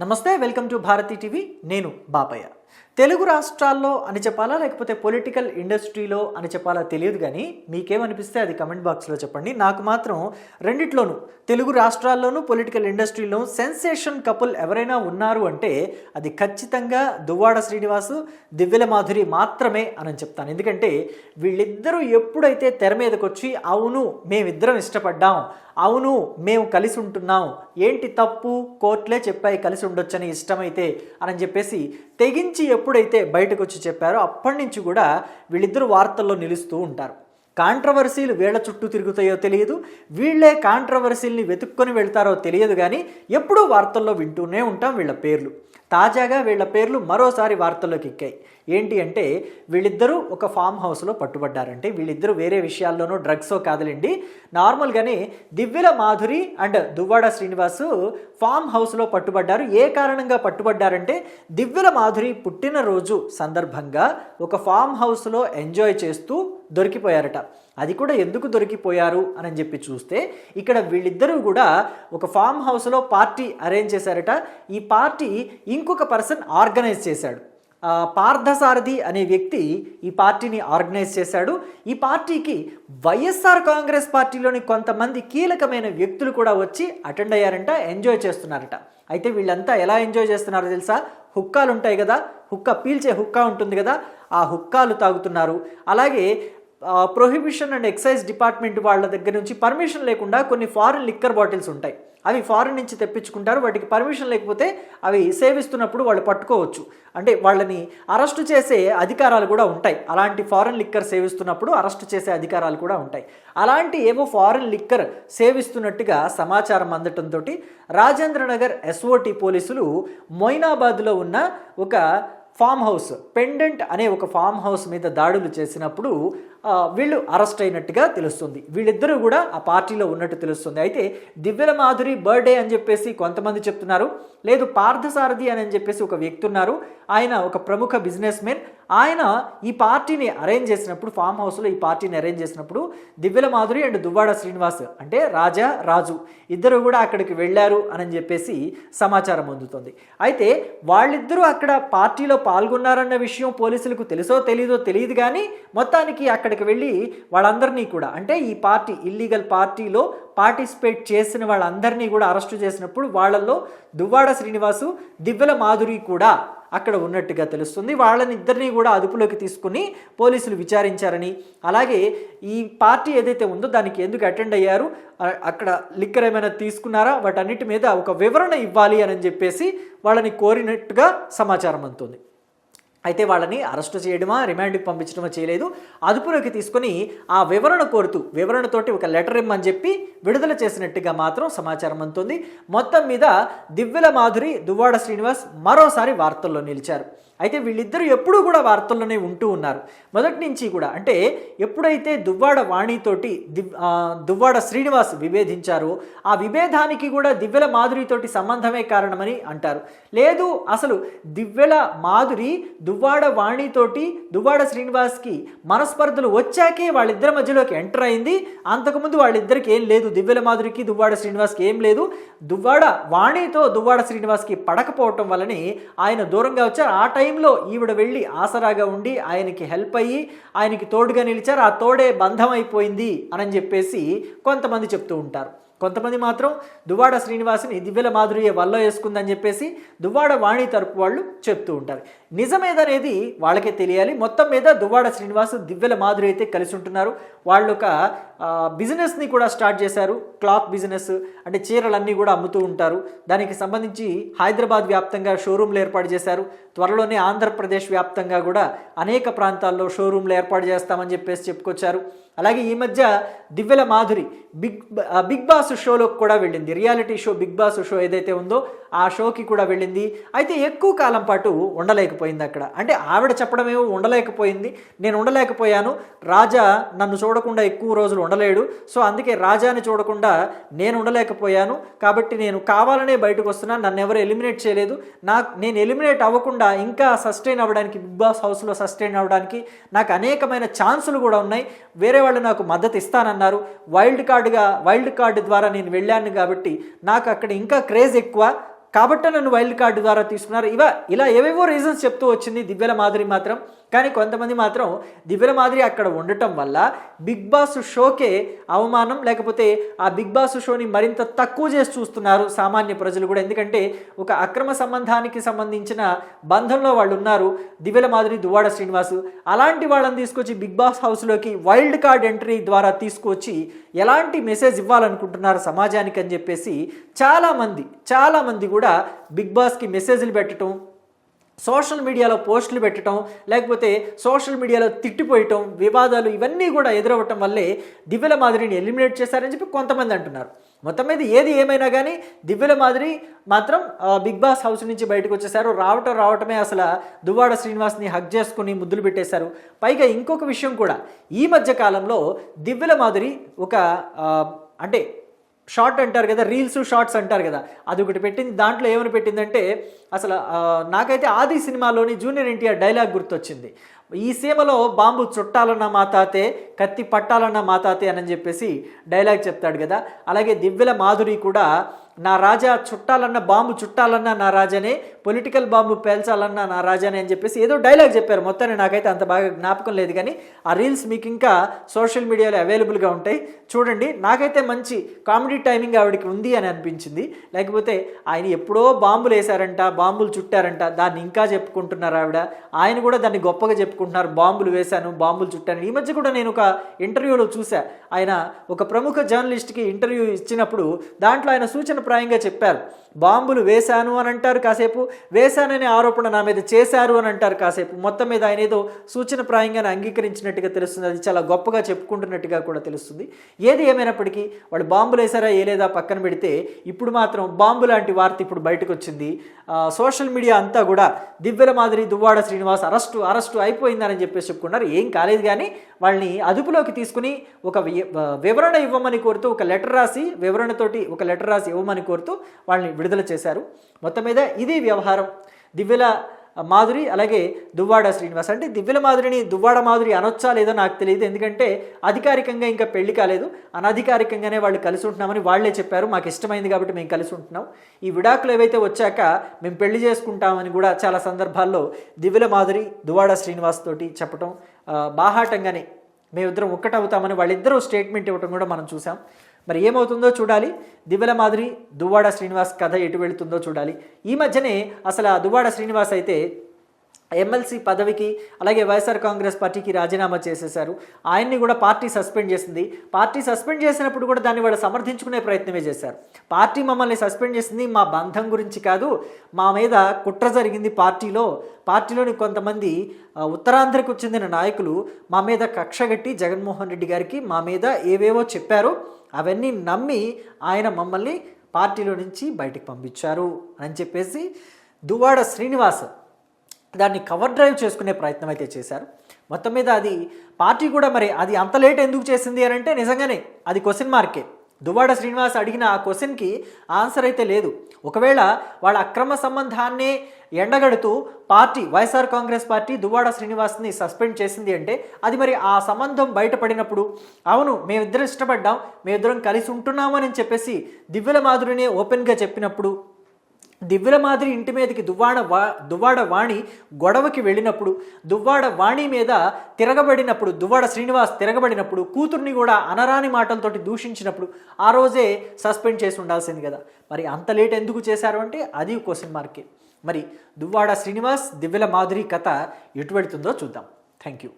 నమస్తే welcome to Bharati TV. నేను బాపయ్య. తెలుగు రాష్ట్రాల్లో అని చెప్పాలా లేకపోతే పొలిటికల్ ఇండస్ట్రీలో అని చెప్పాలా తెలియదు కానీ మీకేమనిపిస్తే అది కమెంట్ బాక్స్లో చెప్పండి. నాకు మాత్రం రెండిట్లోనూ తెలుగు రాష్ట్రాల్లోనూ పొలిటికల్ ఇండస్ట్రీలో సెన్సేషన్ కపుల్ ఎవరైనా ఉన్నారు అంటే అది ఖచ్చితంగా దువ్వాడ శ్రీనివాసు దివ్యల మాధురి మాత్రమే అని చెప్తాను. ఎందుకంటే వీళ్ళిద్దరూ ఎప్పుడైతే తెర మీదకి వచ్చి అవును మేమిద్దరం ఇష్టపడ్డాం అవును మేము కలిసి ఉంటున్నాం ఏంటి తప్పు కోర్టులే చెప్పాయి కలిసి ఉండొచ్చని ఇష్టమైతే అని చెప్పేసి తెగించి ఎప్పుడైతే బయటకు వచ్చి చెప్పారో అప్పటి నుంచి కూడా వీళ్ళిద్దరూ వార్తల్లో నిలుస్తూ ఉంటారు. కాంట్రవర్సీలు వీళ్ళ చుట్టూ తిరుగుతాయో తెలియదు వీళ్ళే కాంట్రవర్సీల్ని వెతుక్కొని వెళ్తారో తెలియదు కానీ ఎప్పుడూ వార్తల్లో వింటూనే ఉంటాం వీళ్ళ పేర్లు. తాజాగా వీళ్ళ పేర్లు మరోసారి వార్తల్లోకి ఎక్కాయి. ఏంటి అంటే వీళ్ళిద్దరూ ఒక ఫామ్ హౌస్లో పట్టుబడ్డారంటే వీళ్ళిద్దరూ వేరే విషయాల్లోనూ డ్రగ్సో కాదులేండి. నార్మల్గానే దివ్యల మాధురి అండ్ దువ్వాడ శ్రీనివాసు ఫామ్ హౌస్లో పట్టుబడ్డారు. ఏ కారణంగా పట్టుబడ్డారంటే దివ్యల మాధురి పుట్టినరోజు సందర్భంగా ఒక ఫామ్ హౌస్లో ఎంజాయ్ చేస్తూ దొరికిపోయారట. అది కూడా ఎందుకు దొరికిపోయారు అని చెప్పి చూస్తే ఇక్కడ వీళ్ళిద్దరూ కూడా ఒక ఫామ్ హౌస్లో పార్టీ అరేంజ్ చేశారట. ఈ పార్టీ ఇంకొక పర్సన్ ఆర్గనైజ్ చేశాడు. పార్థసారథి అనే వ్యక్తి ఈ పార్టీని ఆర్గనైజ్ చేశాడు. ఈ పార్టీకి వైఎస్ఆర్ కాంగ్రెస్ పార్టీలోని కొంతమంది కీలకమైన వ్యక్తులు కూడా వచ్చి అటెండ్ అయ్యారంట ఎంజాయ్ చేస్తున్నారట. అయితే వీళ్ళంతా ఎలా ఎంజాయ్ చేస్తున్నారో తెలుసా? హుక్కాలు ఉంటాయి కదా. హుక్క పీల్చే హుక్కా ఉంటుంది కదా. ఆ హుక్కాలు తాగుతున్నారు. అలాగే ప్రొహిబిషన్ అండ్ ఎక్సైజ్ డిపార్ట్మెంట్ వాళ్ళ దగ్గర నుంచి పర్మిషన్ లేకుండా కొన్ని ఫారిన్ లిక్కర్ బాటిల్స్ ఉంటాయి. అవి ఫారిన్ నుంచి తెప్పించుకుంటారు. వాటికి పర్మిషన్ లేకపోతే అవి సేవిస్తున్నప్పుడు వాళ్ళు పట్టుకోవచ్చు. అంటే వాళ్ళని అరెస్టు చేసే అధికారాలు కూడా ఉంటాయి. అలాంటి ఫారిన్ లిక్కర్ సేవిస్తున్నప్పుడు అరెస్టు చేసే అధికారాలు కూడా ఉంటాయి. అలాంటి ఏవో ఫారిన్ లిక్కర్ సేవిస్తున్నట్టుగా సమాచారం అందటంతో రాజేంద్రనగర్ ఎస్ఓటి పోలీసులు మొయినాబాద్లో ఉన్న ఒక ఫామ్ హౌస్ పెండెంట్ అనే ఒక ఫామ్ హౌస్ మీద దాడులు చేసినప్పుడు వీళ్ళు అరెస్ట్ అయినట్టుగా తెలుస్తుంది. వీళ్ళిద్దరూ కూడా ఆ పార్టీలో ఉన్నట్టు తెలుస్తుంది. అయితే దివ్యల మాధురి బర్త్డే అని చెప్పేసి కొంతమంది చెప్తున్నారు. లేదు పార్థసారథి అని చెప్పేసి ఒక వ్యక్తి ఉన్నారు. ఆయన ఒక ప్రముఖ బిజినెస్ మెన్. ఆయన ఈ పార్టీని అరేంజ్ చేసినప్పుడు ఫామ్ హౌస్లో ఈ పార్టీని అరేంజ్ చేసినప్పుడు దివ్యల మాధురి అండ్ దువ్వాడ శ్రీనివాస్ అంటే రాజా రాజు ఇద్దరు కూడా అక్కడికి వెళ్ళారు అని చెప్పేసి సమాచారం అందుతుంది. అయితే వాళ్ళిద్దరూ అక్కడ పార్టీలో పాల్గొన్నారన్న విషయం పోలీసులకు తెలుసో తెలీదో తెలియదు కానీ మొత్తానికి అక్కడికి వెళ్ళి వాళ్ళందరినీ కూడా అంటే ఈ పార్టీ ఇల్లీగల్ పార్టీలో పార్టిసిపేట్ చేసిన వాళ్ళందరినీ కూడా అరెస్టు చేసినప్పుడు వాళ్ళల్లో దువ్వాడ శ్రీనివాసు దివ్వెల మాధురి కూడా అక్కడ ఉన్నట్టుగా తెలుస్తుంది. వాళ్ళని ఇద్దరినీ కూడా అదుపులోకి తీసుకుని పోలీసులు విచారించారని. అలాగే ఈ పార్టీ ఏదైతే ఉందో దానికి ఎందుకు అటెండ్ అయ్యారు అక్కడ లిక్కర్ ఏమైనా తీసుకున్నారా వాటన్నిటి మీద ఒక వివరణ ఇవ్వాలి అని చెప్పేసి వాళ్ళని కోరినట్టుగా సమాచారం అందుతుంది. అయితే వాళ్ళని అరెస్టు చేయడమా రిమాండ్కి పంపించడమా చేయలేదు. అదుపులోకి తీసుకొని ఆ వివరణ కోరుతూ వివరణతోటి ఒక లెటర్ ఇమ్మని చెప్పి విడుదల చేసినట్టుగా మాత్రం సమాచారం అందుతుంది. మొత్తం మీద దివ్యల మాధురి దువ్వాడ శ్రీనివాస్ మరోసారి వార్తల్లో నిలిచారు. అయితే వీళ్ళిద్దరూ ఎప్పుడూ కూడా వార్తల్లోనే ఉంటూ ఉన్నారు. మొదటి నుంచి కూడా అంటే ఎప్పుడైతే దువ్వాడ వాణితోటి దువ్వాడ శ్రీనివాస్ విభేదించారో ఆ విభేదానికి కూడా దివ్యల మాధురితోటి సంబంధమే కారణమని అంటారు. లేదు అసలు దివ్యల మాధురి దువ్వాడ వాణితోటి దువ్వాడ శ్రీనివాస్కి మనస్పర్ధలు వచ్చాకే వాళ్ళిద్దరి మధ్యలోకి ఎంటర్ అయింది. అంతకుముందు వాళ్ళిద్దరికి ఏం లేదు దివ్యల మాధురికి దువ్వాడ శ్రీనివాస్కి ఏం లేదు. దువ్వాడ వాణితో దువ్వాడ శ్రీనివాస్కి పడకపోవటం వలని ఆయన దూరంగా వచ్చారు. ఆ టైంలో ఈవిడ వెళ్ళి ఆసరాగా ఉండి ఆయనకి హెల్ప్ అయ్యి ఆయనకి తోడుగా నిలిచారు. ఆ తోడే బంధం అయిపోయింది అని చెప్పేసి కొంతమంది చెప్తూ ఉంటారు. కొంతమంది మాత్రం దువ్వాడ శ్రీనివాసుని దివ్యల మాధురియ వల్ల వేసుకుందని చెప్పేసి దువ్వాడ వాణి తరపు వాళ్ళు చెప్తూ ఉంటారు. నిజమేదనేది వాళ్ళకే తెలియాలి. మొత్తం మీద దువ్వాడ శ్రీనివాసు దివ్యల మాధురి అయితే కలిసి ఉంటున్నారు. వాళ్ళు ఒక బిజినెస్ని కూడా స్టార్ట్ చేశారు. క్లాత్ బిజినెస్ అంటే చీరలన్నీ కూడా అమ్ముతూ ఉంటారు. దానికి సంబంధించి హైదరాబాద్ వ్యాప్తంగా షోరూమ్లు ఏర్పాటు చేశారు. త్వరలోనే ఆంధ్రప్రదేశ్ వ్యాప్తంగా కూడా అనేక ప్రాంతాల్లో షోరూమ్లు ఏర్పాటు చేస్తామని చెప్పేసి చెప్పుకొచ్చారు. అలాగే ఈ మధ్య Divvala Madhuri Bigg Bigg boss షోలోకి కూడా వెళ్ళింది. Reality show Bigg Boss show ఏదైతే ఉందో ఆ షోకి కూడా వెళ్ళింది. అయితే ఎక్కువ కాలం పాటు ఉండలేకపోయింది అక్కడ. అంటే ఆవిడ చెప్పడమేమో ఉండలేకపోయింది. నేను ఉండలేకపోయాను. రాజా నన్ను చూడకుండా ఎక్కువ రోజులు ఉండలేడు. సో అందుకే రాజాని చూడకుండా నేను ఉండలేకపోయాను. కాబట్టి నేను కావాలనే బయటకు వస్తున్నాను నన్ను ఎవరు ఎలిమినేట్ చేయలేదు. నాకు నేను ఎలిమినేట్ అవ్వకుండా ఇంకా సస్టైన్ అవ్వడానికి బిగ్ బాస్ హౌస్లో సస్టైన్ అవ్వడానికి నాకు అనేకమైన ఛాన్సులు కూడా ఉన్నాయి. వేరే వాళ్ళు నాకు మద్దతు ఇస్తానన్నారు. వైల్డ్ కార్డుగా వైల్డ్ కార్డు ద్వారా నేను వెళ్ళాను కాబట్టి నాకు అక్కడ ఇంకా క్రేజ్ ఎక్కువ. కాబట్టి నన్ను వైల్డ్ కార్డు ద్వారా తీసుకున్నారు. ఇవ ఇలా ఏవేవో రీజన్స్ చెప్తూ వచ్చింది దివ్యల మాదిరి మాత్రం. కానీ కొంతమంది మాత్రం దివ్యల మాదిరి అక్కడ ఉండటం వల్ల బిగ్ బాస్ షోకే అవమానం లేకపోతే ఆ బిగ్ బాస్ షోని మరింత తక్కువ చేసి చూస్తున్నారు సామాన్య ప్రజలు కూడా. ఎందుకంటే ఒక అక్రమ సంబంధానికి సంబంధించిన బంధంలో వాళ్ళు ఉన్నారు దివ్యల మాదిరి దువ్వాడ శ్రీనివాసు. అలాంటి వాళ్ళని తీసుకొచ్చి బిగ్ బాస్ హౌస్లోకి వైల్డ్ కార్డ్ ఎంట్రీ ద్వారా తీసుకొచ్చి ఎలాంటి మెసేజ్ ఇవ్వాలనుకుంటున్నారు సమాజానికి అని చెప్పేసి చాలామంది చాలామంది కూడా బిగ్ బాస్కి మెసేజ్లు పెట్టడం సోషల్ మీడియాలో పోస్టులు పెట్టడం లేకపోతే సోషల్ మీడియాలో తిట్టిపోయటం వివాదాలు ఇవన్నీ కూడా ఎదురవ్వటం వల్లే దివ్యల మాదిరిని ఎలిమినేట్ చేశారని చెప్పి కొంతమంది అంటున్నారు. మొత్తం మీద ఏది ఏమైనా కానీ దివ్యల మాదిరి మాత్రం బిగ్ బాస్ హౌస్ నుంచి బయటకు వచ్చేసారు. రావటం రావటమే అసలు దువ్వాడ శ్రీనివాస్ని హక్ చేసుకుని ముద్దులు పెట్టేశారు. పైగా ఇంకొక విషయం కూడా ఈ మధ్య కాలంలో దివ్యల మాదిరి ఒక అంటే షార్ట్ అంటారు కదా రీల్స్ షార్ట్స్ అంటారు కదా అది ఒకటి పెట్టింది దాంట్లో ఏమని పెట్టిందంటే అసలు నాకైతే ఆది సినిమాలోని జూనియర్ ఎన్టీఆర్ డైలాగ్ గుర్తొచ్చింది. ఈ సీమలో బాంబు చుట్టాలన్న మా తాతే కత్తి పట్టాలన్న మా తాతే అని చెప్పేసి డైలాగ్ చెప్తాడు కదా అలాగే దివ్యల మాధురి కూడా నా రాజా చుట్టాలన్నా బాంబు చుట్టాలన్నా నా రాజానే పొలిటికల్ బాంబు పేల్చాలన్నా నా రాజానే అని చెప్పేసి ఏదో డైలాగ్ చెప్పారు. మొత్తాన్ని నాకైతే అంత బాగా జ్ఞాపకం లేదు కానీ ఆ రీల్స్ మీకు ఇంకా సోషల్ మీడియాలో అవైలబుల్గా ఉంటాయి. చూడండి నాకైతే మంచి కామెడీ టైమింగ్ ఆవిడకి ఉంది అని అనిపించింది. లేకపోతే ఆయన ఎప్పుడో బాంబులు వేశారంట బాంబులు చుట్టారంట దాన్ని ఇంకా చెప్పుకుంటున్నారు ఆవిడ. ఆయన కూడా దాన్ని గొప్పగా చెప్పుకుంటున్నారు. బాంబులు వేశాను బాంబులు చుట్టాను. ఈ మధ్య కూడా నేను ఒక ఇంటర్వ్యూలో చూసా ఆయన ఒక ప్రముఖ జర్నలిస్ట్కి ఇంటర్వ్యూ ఇచ్చినప్పుడు దాంట్లో ఆయన సూచన అభిప్రాయంగా చెప్పారు. బాంబులు వేశాను అని అంటారు కాసేపు వేశాననే ఆరోపణ నా మీద చేశారు అని అంటారు కాసేపు. మొత్తం మీద ఆయన ఏదో సూచనప్రాయంగానే అంగీకరించినట్టుగా తెలుస్తుంది. అది చాలా గొప్పగా చెప్పుకుంటున్నట్టుగా కూడా తెలుస్తుంది. ఏది ఏమైనప్పటికీ వాళ్ళు బాంబులు వేశారా ఏ లేదా పక్కన పెడితే ఇప్పుడు మాత్రం బాంబు లాంటి వార్త ఇప్పుడు బయటకు వచ్చింది. సోషల్ మీడియా అంతా కూడా దివ్యల మాదిరి దువ్వాడ శ్రీనివాస్ అరెస్టు అరెస్టు అయిపోయిందని చెప్పేసి చెప్పుకున్నారు. ఏం కాలేదు కానీ వాళ్ళని అదుపులోకి తీసుకుని ఒక వి- వివరణ ఇవ్వమని కోరుతూ ఒక లెటర్ రాసి వివరణతోటి ఒక లెటర్ రాసి ఇవ్వమని కోరుతూ వాళ్ళని విడుదల చేశారు. మొత్తం మీద ఇది వ్యవహారం. దివ్యల మాధురి అలాగే దువ్వాడ శ్రీనివాస్. అంటే దివ్యల మాధురిని దువ్వాడ మాధురి అనొచ్చా లేదో నాకు తెలియదు. ఎందుకంటే అధికారికంగా ఇంకా పెళ్ళి కాలేదు. అనధికారికంగానే వాళ్ళు కలిసి ఉంటున్నామని వాళ్ళే చెప్పారు. మాకు ఇష్టమైంది కాబట్టి మేము కలిసి ఉంటున్నాం. ఈ విడాకులు ఏవైతే వచ్చాక మేము పెళ్ళి చేసుకుంటామని కూడా చాలా సందర్భాల్లో దివ్యల మాధురి దువ్వాడ శ్రీనివాస్ తోటి చెప్పటం బాహాటంగానే మేమిద్దరం ఒక్కటవుతామని వాళ్ళిద్దరూ స్టేట్మెంట్ ఇవ్వటం కూడా మనం చూసాం మరి ఏమవుతుందో చూడాలి. దివ్యల మాదిరి దువ్వాడ శ్రీనివాస్ కథ ఎటు వెళుతుందో చూడాలి. ఈ మధ్యనే అసలు ఆ దువ్వాడ శ్రీనివాస్ అయితే ఎమ్మెల్సీ పదవికి అలాగే వైఎస్ఆర్ కాంగ్రెస్ పార్టీకి రాజీనామా చేసేశారు. ఆయన్ని కూడా పార్టీ సస్పెండ్ చేసింది. పార్టీ సస్పెండ్ చేసినప్పుడు కూడా దాన్ని వాళ్ళు సమర్థించుకునే ప్రయత్నమే చేశారు. పార్టీ మమ్మల్ని సస్పెండ్ చేసింది మా బంధం గురించి కాదు మా మీద కుట్ర జరిగింది పార్టీలో. పార్టీలోని కొంతమంది ఉత్తరాంధ్రకు చెందిన నాయకులు మా మీద కక్షగట్టి జగన్మోహన్ రెడ్డి గారికి మా మీద ఏవేవో చెప్పారు. అవన్నీ నమ్మి ఆయన మమ్మల్ని పార్టీలో నుంచి బయటకు పంపించారు అని చెప్పేసి దువ్వాడ శ్రీనివాస్ దాన్ని కవర్ డ్రైవ్ చేసుకునే ప్రయత్నం అయితే చేశారు. మొత్తం మీద అది పార్టీ కూడా మరి అది అంత లేట్ ఎందుకు చేసింది అని అంటే నిజంగానే అది క్వశ్చన్ మార్కే దువ్వాడ శ్రీనివాస్ అడిగిన ఆ క్వశ్చన్కి ఆన్సర్ అయితే లేదు. ఒకవేళ వాళ్ళ అక్రమ సంబంధాన్నే ఎండగడుతూ పార్టీ వైఎస్ఆర్ కాంగ్రెస్ పార్టీ దువ్వాడ శ్రీనివాస్ని సస్పెండ్ చేసింది అంటే అది మరి ఆ సంబంధం బయటపడినప్పుడు అవును మేమిద్దరం ఇష్టపడ్డాం మేమిద్దరం కలిసి ఉంటున్నామని చెప్పేసి దివ్యల మాధురినే ఓపెన్గా చెప్పినప్పుడు దివ్యల మాదిరి ఇంటి మీదకి దువ్వాడ వా దువ్వాడ వాణి గొడవకి వెళ్ళినప్పుడు దువ్వాడ వాణి మీద తిరగబడినప్పుడు దువ్వాడ శ్రీనివాస్ తిరగబడినప్పుడు కూతుర్ని కూడా అనరాని మాటలతోటి దూషించినప్పుడు ఆ రోజే సస్పెండ్ చేసి ఉండాల్సింది కదా. మరి అంత లేట్ ఎందుకు చేశారు అంటే అది క్వశ్చన్ మార్కే మరి దువ్వాడ శ్రీనివాస్ దివ్యల మాధురి కథ ఎటు వెళుతుందో చూద్దాం. Thank you